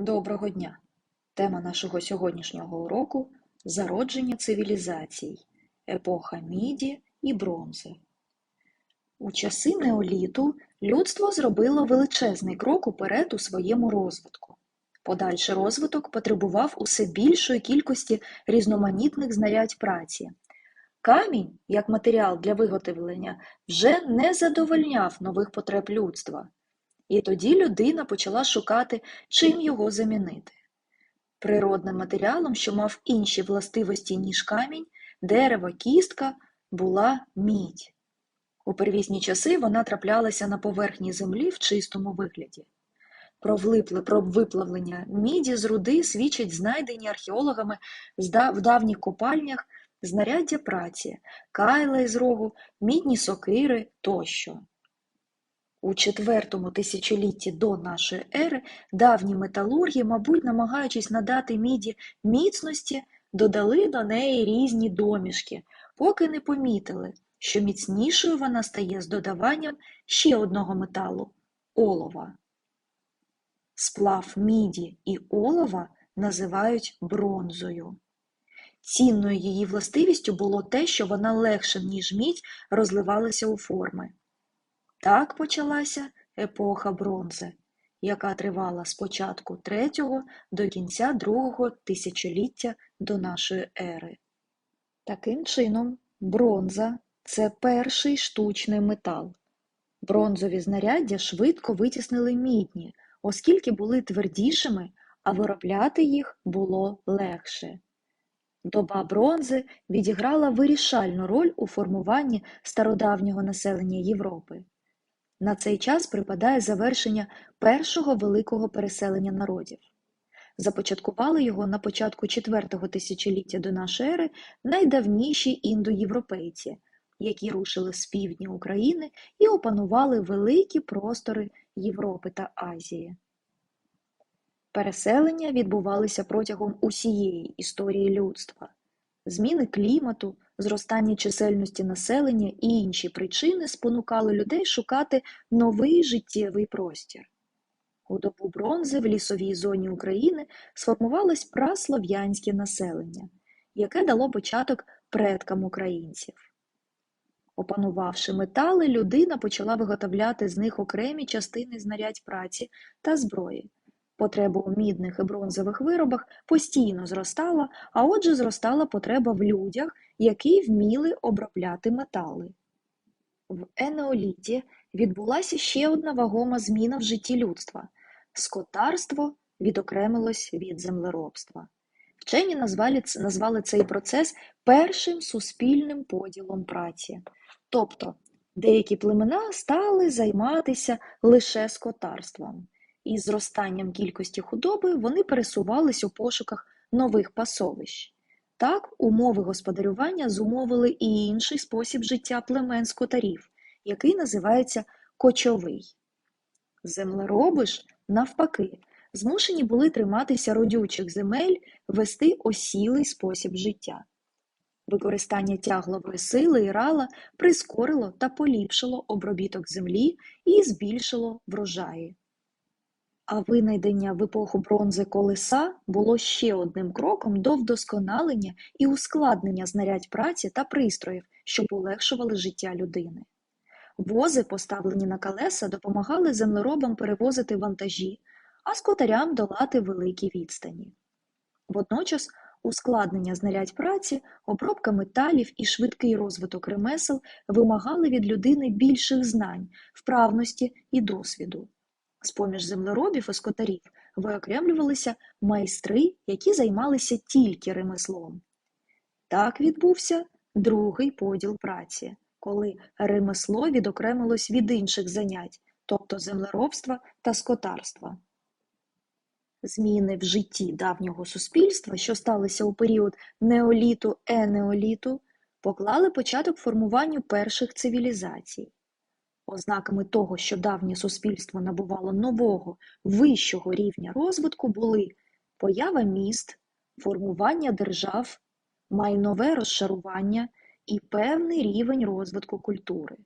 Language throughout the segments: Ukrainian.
Доброго дня! Тема нашого сьогоднішнього уроку зародження цивілізацій, епоха міді і бронзи. У часи неоліту людство зробило величезний крок уперед у своєму розвитку. Подальший розвиток потребував усе більшої кількості різноманітних знарядь праці. Камінь, як матеріал для виготовлення, вже не задовольняв нових потреб людства. І тоді людина почала шукати, чим його замінити. Природним матеріалом, що мав інші властивості, ніж камінь, дерево, кістка, була мідь. У первісні часи вона траплялася на поверхні землі в чистому вигляді. Про, влипле, про виплавлення міді з руди свідчать знайдені археологами в давніх копальнях знаряддя праці, кайла із рогу, мідні сокири тощо. У четвертому тисячолітті до нашої ери давні металурги, мабуть, намагаючись надати міді міцності, додали до неї різні домішки, поки не помітили, що міцнішою вона стає з додаванням ще одного металу олова. Сплав міді і олова називають бронзою. Цінною її властивістю було те, що вона легше, ніж мідь, розливалася у форми. Так почалася епоха бронзи, яка тривала з початку третього до кінця другого тисячоліття до нашої ери. Таким чином, бронза це перший штучний метал. Бронзові знаряддя швидко витіснили мідні, оскільки були твердішими, а виробляти їх було легше. Доба бронзи відіграла вирішальну роль у формуванні стародавнього населення Європи. На цей час припадає завершення першого великого переселення народів. Започаткували його на початку четвертого тисячоліття до нашої ери найдавніші індоєвропейці, які рушили з півдня України і опанували великі простори Європи та Азії. Переселення відбувалися протягом усієї історії людства. Зміни клімату, зростання чисельності населення і інші причини спонукали людей шукати новий життєвий простір. У добу бронзи в лісовій зоні України сформувалось праслов'янське населення, яке дало початок предкам українців. Опанувавши метали, людина почала виготовляти з них окремі частини знарядь праці та зброї. Потреба у мідних і бронзових виробах постійно зростала, а отже зростала потреба в людях, які вміли обробляти метали. В енеоліті відбулася ще одна вагома зміна в житті людства скотарство відокремилось від землеробства. Вчені назвали, назвали цей процес першим суспільним поділом праці. Тобто деякі племена стали займатися лише скотарством. Із зростанням кількості худоби вони пересувались у пошуках нових пасовищ. Так, умови господарювання зумовили і інший спосіб життя племен скотарів, який називається кочовий. Землероби ж, навпаки, змушені були триматися родючих земель, вести осілий спосіб життя. Використання тяглової сили і рала прискорило та поліпшило обробіток землі і збільшило врожаї. А винайдення в епоху бронзи колеса було ще одним кроком до вдосконалення і ускладнення знарядь праці та пристроїв, що полегшували життя людини. Вози, поставлені на колеса, допомагали землеробам перевозити вантажі, а скотарям долати великі відстані. Водночас ускладнення знарядь праці, обробка металів і швидкий розвиток ремесел вимагали від людини більших знань, вправності і досвіду. З-поміж землеробів і скотарів виокремлювалися майстри, які займалися тільки ремеслом. Так відбувся другий поділ праці, коли ремесло відокремилось від інших занять, тобто землеробства та скотарства. Зміни в житті давнього суспільства, що сталися у період неоліту енеоліту, поклали початок формуванню перших цивілізацій. Ознаками того, що давнє суспільство набувало нового, вищого рівня розвитку, були поява міст, формування держав, майнове розшарування і певний рівень розвитку культури.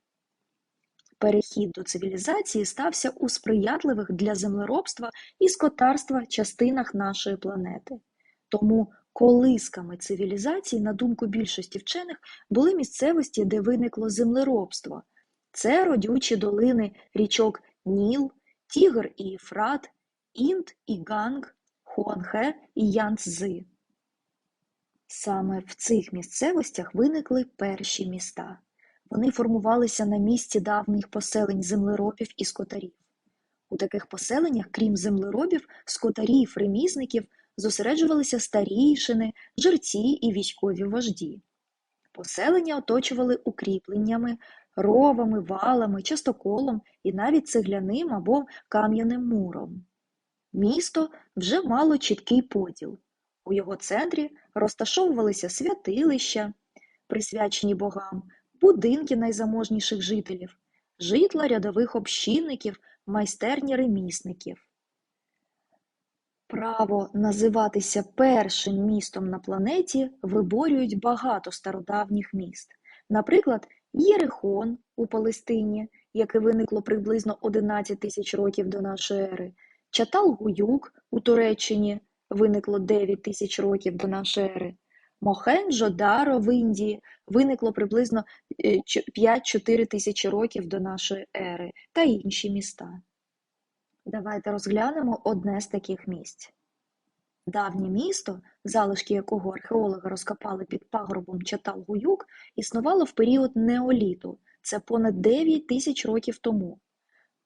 Перехід до цивілізації стався у сприятливих для землеробства і скотарства частинах нашої планети. Тому колисками цивілізації, на думку більшості вчених, були місцевості, де виникло землеробство. Це родючі долини річок Ніл, Тігр і Єфрат, Інд і Ганг, Хуанхе і Янцзи. Саме в цих місцевостях виникли перші міста. Вони формувалися на місці давніх поселень землеробів і скотарів. У таких поселеннях, крім землеробів, скотарів, ремісників, зосереджувалися старійшини, жерці і військові вожді. Поселення оточували укріпленнями, ровами, валами, частоколом і навіть цегляним або кам'яним муром. Місто вже мало чіткий поділ. У його центрі розташовувалися святилища, присвячені богам, будинки найзаможніших жителів, житла рядових общинників, майстерні ремісників. Право називатися першим містом на планеті виборюють багато стародавніх міст. Наприклад, Єрихон у Палестині, яке виникло приблизно 11 тисяч років до нашої ери, Чатал-Гуюк у Туреччині виникло 9 тисяч років до нашої ери, Мохенджо-Даро в Індії виникло приблизно 5-4 тисячі років до нашої ери та інші міста. Давайте розглянемо одне з таких місць. Давнє місто, залишки якого археологи розкопали під пагорбом Чатал-Гуюк, існувало в період неоліту, це понад 9 тисяч років тому.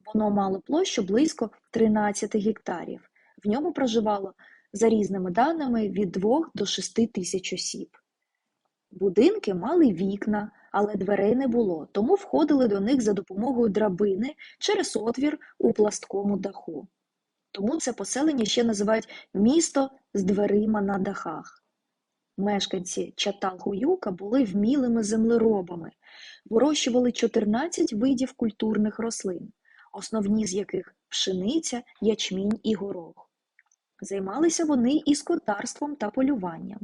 Воно мало площу близько 13 гектарів. В ньому проживало, за різними даними, від 2 до 6 тисяч осіб. Будинки мали вікна, але дверей не було, тому входили до них за допомогою драбини через отвір у пласткому даху. Тому це поселення ще називають місто з дверима на дахах. Мешканці Чатал-Гуюка були вмілими землеробами, вирощували 14 видів культурних рослин, основні з яких пшениця, ячмінь і горох. Займалися вони і скотарством та полюванням.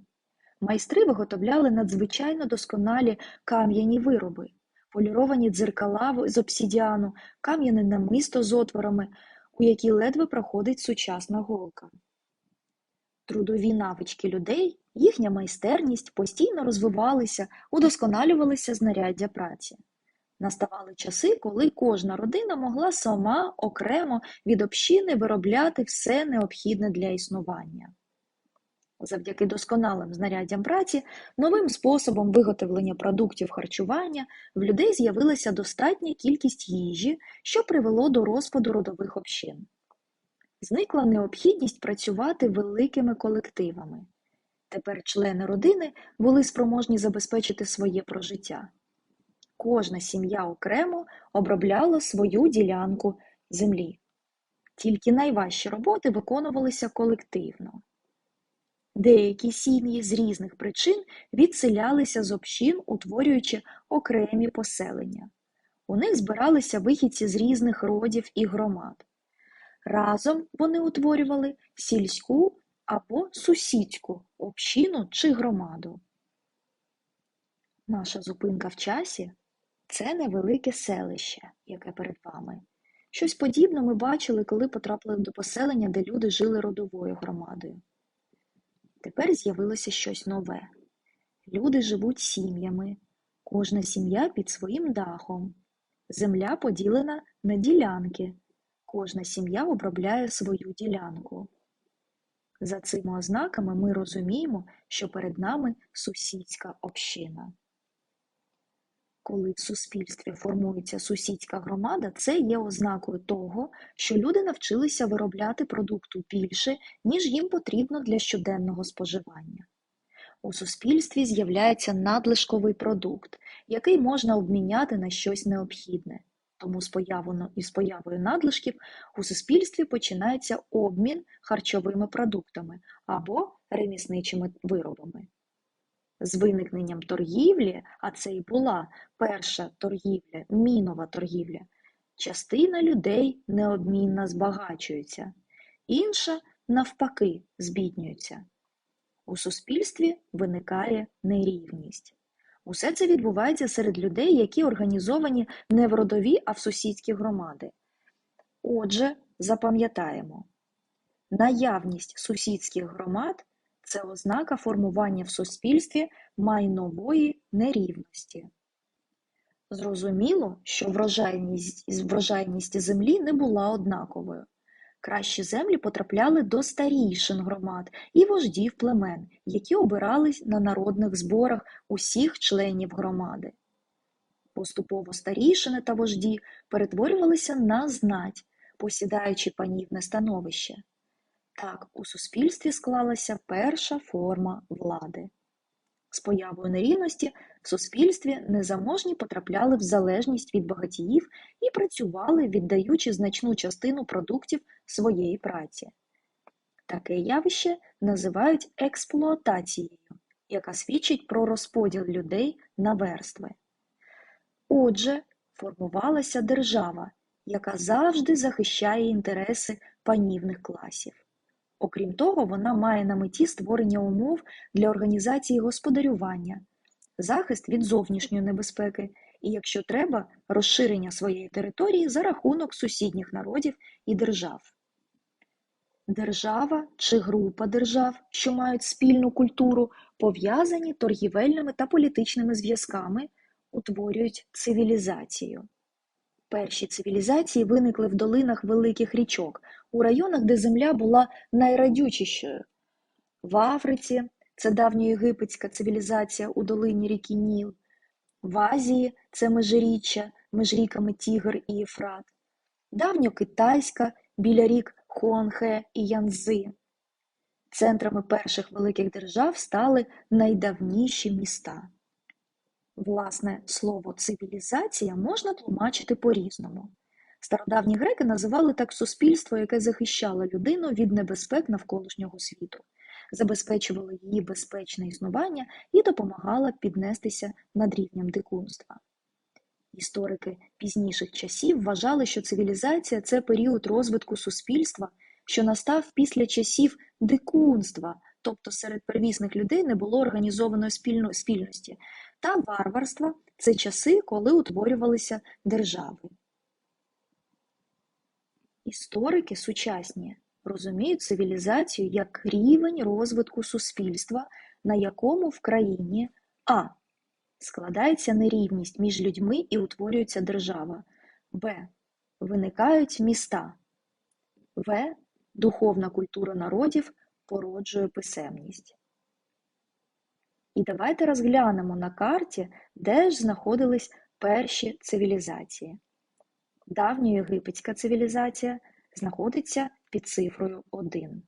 Майстри виготовляли надзвичайно досконалі кам'яні вироби, поліровані дзеркала з обсідіану, кам'яне намисто з отворами, у які ледве проходить сучасна голка. Трудові навички людей, їхня майстерність постійно розвивалися, удосконалювалися знаряддя праці. Наставали часи, коли кожна родина могла сама окремо від общини виробляти все необхідне для існування. Завдяки досконалим знаряддям праці, новим способом виготовлення продуктів харчування в людей з'явилася достатня кількість їжі, що привело до розпаду родових общин. Зникла необхідність працювати великими колективами. Тепер члени родини були спроможні забезпечити своє прожиття. Кожна сім'я окремо обробляла свою ділянку землі. Тільки найважчі роботи виконувалися колективно. Деякі сім'ї з різних причин відселялися з общин, утворюючи окремі поселення. У них збиралися вихідці з різних родів і громад. Разом вони утворювали сільську або сусідську общину чи громаду. Наша зупинка в часі це невелике селище, яке перед вами. Щось подібне ми бачили, коли потрапили до поселення, де люди жили родовою громадою. Тепер з'явилося щось нове. Люди живуть сім'ями, кожна сім'я під своїм дахом. Земля поділена на ділянки. Кожна сім'я обробляє свою ділянку. За цими ознаками ми розуміємо, що перед нами сусідська община. Коли в суспільстві формується сусідська громада, це є ознакою того, що люди навчилися виробляти продукту більше, ніж їм потрібно для щоденного споживання. У суспільстві з'являється надлишковий продукт, який можна обміняти на щось необхідне. Тому з появою, із появою надлишків у суспільстві починається обмін харчовими продуктами або ремісничими виробами. З виникненням торгівлі, а це і була перша торгівля, мінова торгівля, частина людей неодмінно збагачується, інша, навпаки, збіднюється. У суспільстві виникає нерівність. Усе це відбувається серед людей, які організовані не в родові, а в сусідські громади. Отже, запам'ятаємо, наявність сусідських громад це ознака формування в суспільстві майнової нерівності. Зрозуміло, що врожайність, врожайність землі не була однаковою. Кращі землі потрапляли до старійшин громад і вождів племен, які обирались на народних зборах усіх членів громади. Поступово старішини та вожді перетворювалися на знать, посідаючи панівне становище. Так у суспільстві склалася перша форма влади. З появою нерівності в суспільстві незаможні потрапляли в залежність від багатіїв і працювали, віддаючи значну частину продуктів своєї праці. Таке явище називають експлуатацією, яка свідчить про розподіл людей на верстви. Отже, формувалася держава, яка завжди захищає інтереси панівних класів. Окрім того, вона має на меті створення умов для організації господарювання, захист від зовнішньої небезпеки і, якщо треба, розширення своєї території за рахунок сусідніх народів і держав. Держава чи група держав, що мають спільну культуру, пов'язані торгівельними та політичними зв'язками, утворюють цивілізацію. Перші цивілізації виникли в долинах великих річок, у районах, де земля була найрадючішою. В Африці це давньоєгипетська цивілізація у долині ріки Ніл, в Азії це межиріччя між ріками Тігр і Єфрат, давньокитайська біля рік Хуанхе і Янзи. Центрами перших великих держав стали найдавніші міста. Власне, слово цивілізація можна тлумачити по-різному. Стародавні греки називали так суспільство, яке захищало людину від небезпек навколишнього світу, забезпечувало її безпечне існування і допомагало піднестися над рівнем дикунства. Історики пізніших часів вважали, що цивілізація це період розвитку суспільства, що настав після часів дикунства, тобто серед первісних людей не було організованої спільності, та варварства це часи, коли утворювалися держави. Історики сучасні розуміють цивілізацію як рівень розвитку суспільства, на якому в країні а. Складається нерівність між людьми і утворюється держава, б. Виникають міста, в. Духовна культура народів породжує писемність. І давайте розглянемо на карті, де ж знаходились перші цивілізації. Давньоєгипетська цивілізація знаходиться під цифрою 1.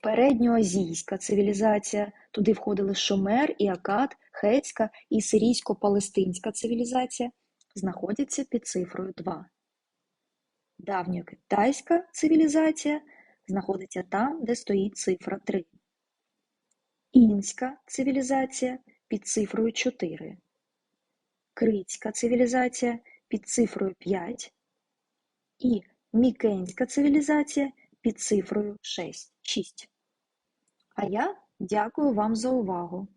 Передньоазійська цивілізація, туди входили Шумер і Акад, Хетська і Сирійсько-Палестинська цивілізація, знаходяться під цифрою 2. Давньокитайська цивілізація знаходиться там, де стоїть цифра 3. Інська цивілізація під цифрою 4. Критська цивілізація під цифрою 5 і Мікенська цивілізація під цифрою 6. 6. А я дякую вам за увагу!